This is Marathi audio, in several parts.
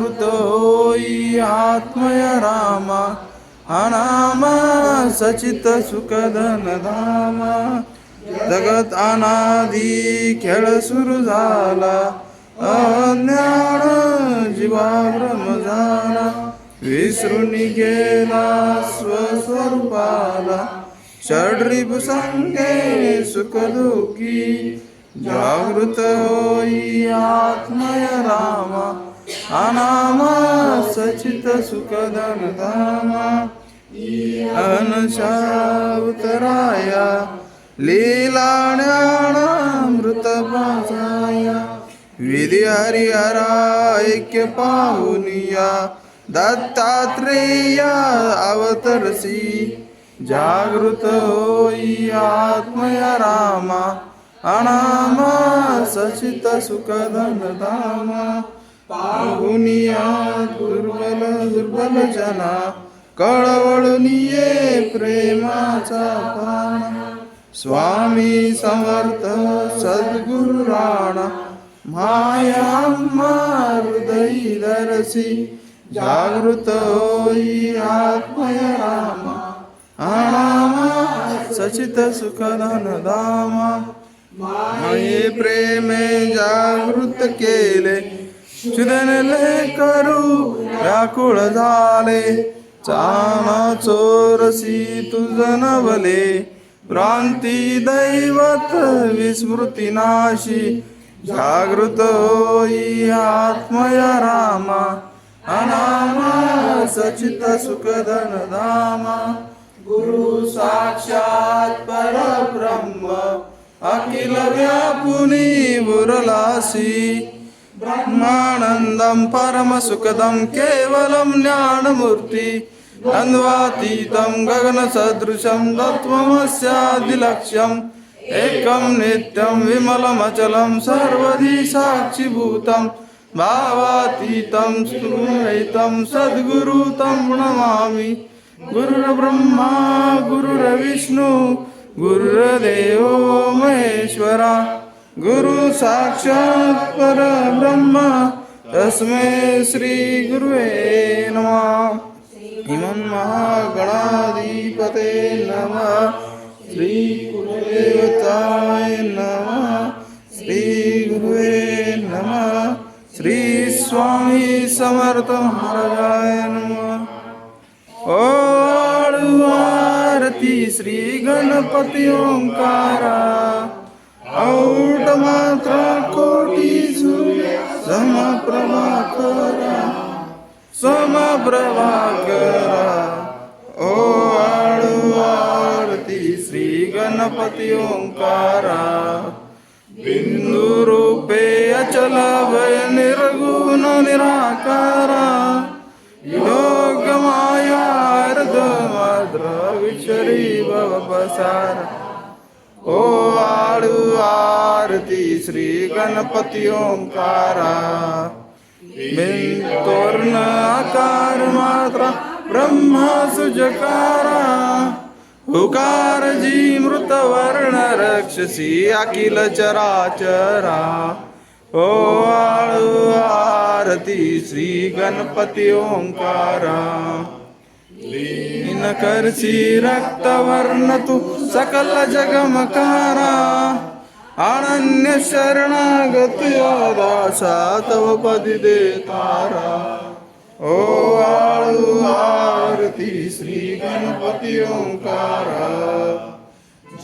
जागृत होई आत्मय रामा अनामा सचित सुखदन धामा। जगत अनादी खेळ सुरू झाला अज्ञान जीवा भ्रम झाला। विसरून गेला स्वस्वरूपाला षड्रिप संगे सुख दुःखी जागृत होई आत्मय रामा अनामा सचित सुखदन धामा। अनशावतराया लीलाण्यामृत पासाया विधी हरिहरा ऐक्य पाहुनिया दत्तात्रेया अवतरसी। जागृत होई आत्मय रामा। अनामा सचित सुखदन धामा। पाहुनिया दुर्बल दुर्बल जना कळवळून ये प्रेमाचा पाणा स्वामी समर्थ सद्गुरु राणा. माया हृदयी दरसी. जागृत होई आत्मय रामा. अनामा सचित सुखदन दामा माये प्रेमे जागृत केले. चिदनले करू व्याकुळ झाले. चाना चोरसी तुझनवले भ्रांती दैवत विस्मृती नाशी. जागृत होई आत्मय रामा. अनामा सचित सुखदन धामा. गुरु साक्षात परब्रह्म. अखिल व्यापुनी बुरलासी ब्रह्मानन्दं परमसुखदं केवलं ज्ञानमूर्ति द्वन्द्वातीतं गगनसदृशं तत्त्वमस्यादिलक्ष्यम्। एकं नित्यं विमलमचलं सर्वधि साक्षिभूतं भावातीतं स्मृतं सद्गुरु तं नमामि गुरुर्ब्रह्मा गुरुर्विष्णु गुरुर्देवो महेश्वरा। गुरु साक्षात् परब्रह्म तस्मै श्री गुरुवे नमः। इमं महागणाधिपते नमः। श्री गुरुदेवताय नमः। श्री गुरुवे नमः। श्री स्वामी समर्थ महाराजाय नमः। ओळू आरती श्री गणपती ओंकारा। औट मात्र कोटी समप्रभा करा समप्रभा करा ओ आडू आरती श्री गणपती ओंकारा बिंदू रूपे अचल भय निर्गुण निराकारा योग माया विचरी भव पसारा ओ आरती श्री गणपती ओंकारा. बिन आकार मात्रा ब्रह्मा सुजकारा. हुकार जी मृत वर्ण रक्षसी अखिल चराचरा. ओ आळू आरती श्री गणपती ओंकारा. लीन करसी रक्तवर्ण तू सकल जगमकारा. अन्य शरणागत दासा तव पदी दे तारा ओ आळू आरती श्री गणपती ओंकारा।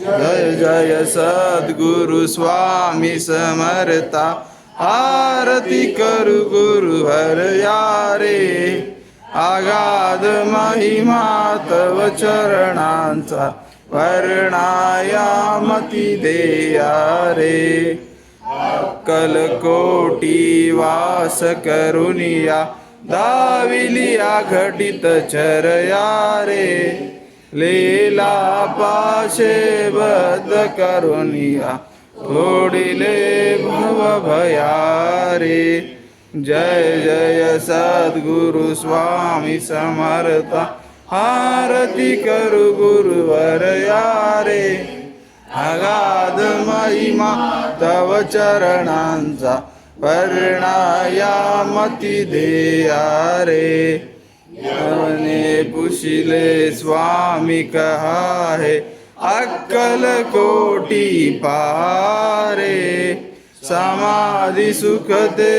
जय जय सद्गुरु स्वामी समर्था। आरती करू गुरु हर यारे। आगाध महिमा तव चरणांचा। वर्णायामती देया रे। कलकोटी वास करुनिया दाविलिया घटित चरया रे। लीला पाशे बद करुनिया थोडिले भव भयारे जय जय सद्गुरु स्वामी समर्थ आरती करू गुरुवर यारे. अगाध महिमा तव चरणांचा वर्णायामति देया रे ने पुशिले स्वामी कहा है अक्कल कोटि पारे समाधि सुख दे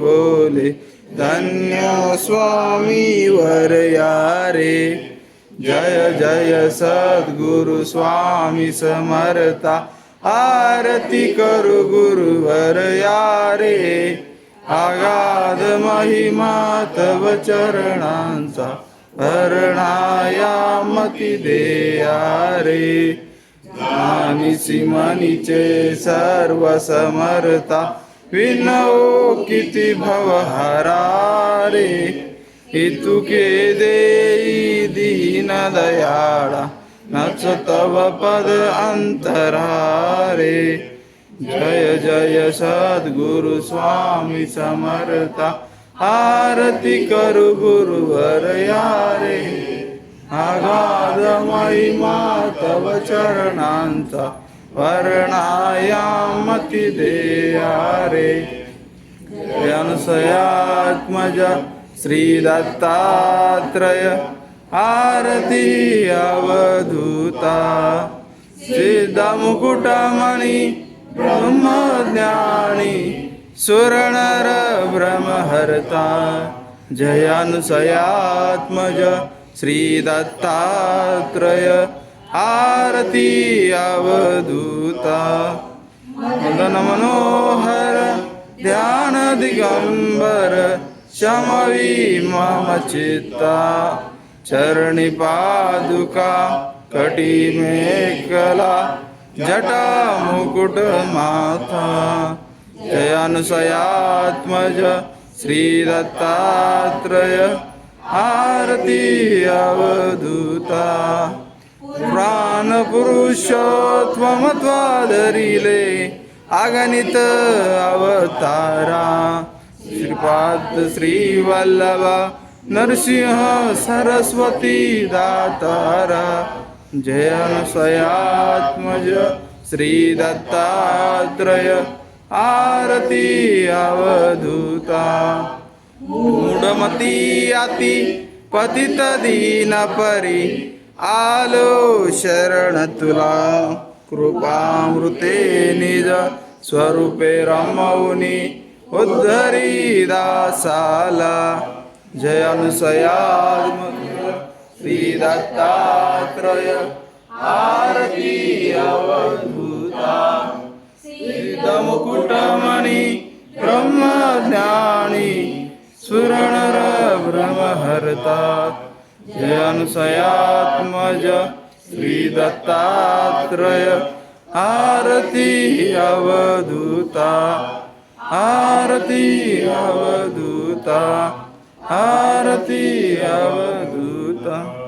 बोले धन्य स्वामी वर यारे. जय जय सद्गुरु स्वामी समर्था. आरती करू गुरुवर यारे. आगाध महिमा तव चरणांचा वर्णायामती देया रे आणि सिमनीचे सर्व समर्था विनो किती भवहरा रे इतुके देई दीन दयाळा नच तव पद अंतरारे. जय जय सद्गुरु स्वामी समर्था आरती करू गुरुवर यारे. आगाध महिमा तव चरणांचा वर्णायामति देहारे अनुसयात्मज श्रीदत्तात्रय आरती अवधूता। सिद्धमुकुटमणि ब्रह्मज्ञानी सुरणर ब्रह्महर्ता। जयानुसयात्मज श्रीदत्तात्रय आरती अवधूता। मदन मनोहर ध्यान दिगंबर शमवी मम चित्ता चरणी पादुका कटी मेखला जटा मुकुट माथा। जयानुसयात्मज श्री दत्तात्रय आरती अवधूता। प्राणपुरुषोत्वमत्वादरिले अगणित अवतारा। श्रीपाद श्रीवल्लभ नरसिंह सरस्वती दातारा। जयानुसयात्मज श्रीदत्तात्रय आरती अवधूता। मूढमती अति पतित परी आलो शरण तुला. कृपामृते निज स्वरूपे रमौनी उद्धरी दासाला. जयानुसयात्मज श्री दत्तात्रय. आरती अवधूता. सिद्धमुकुटमणि ब्रह्मज्ञानी सुरणर ब्रह्महर्ता. जयानुसयात्मज श्री दत्तात्रय आरती अवधूता आरती अवधूता आरती अवधूता।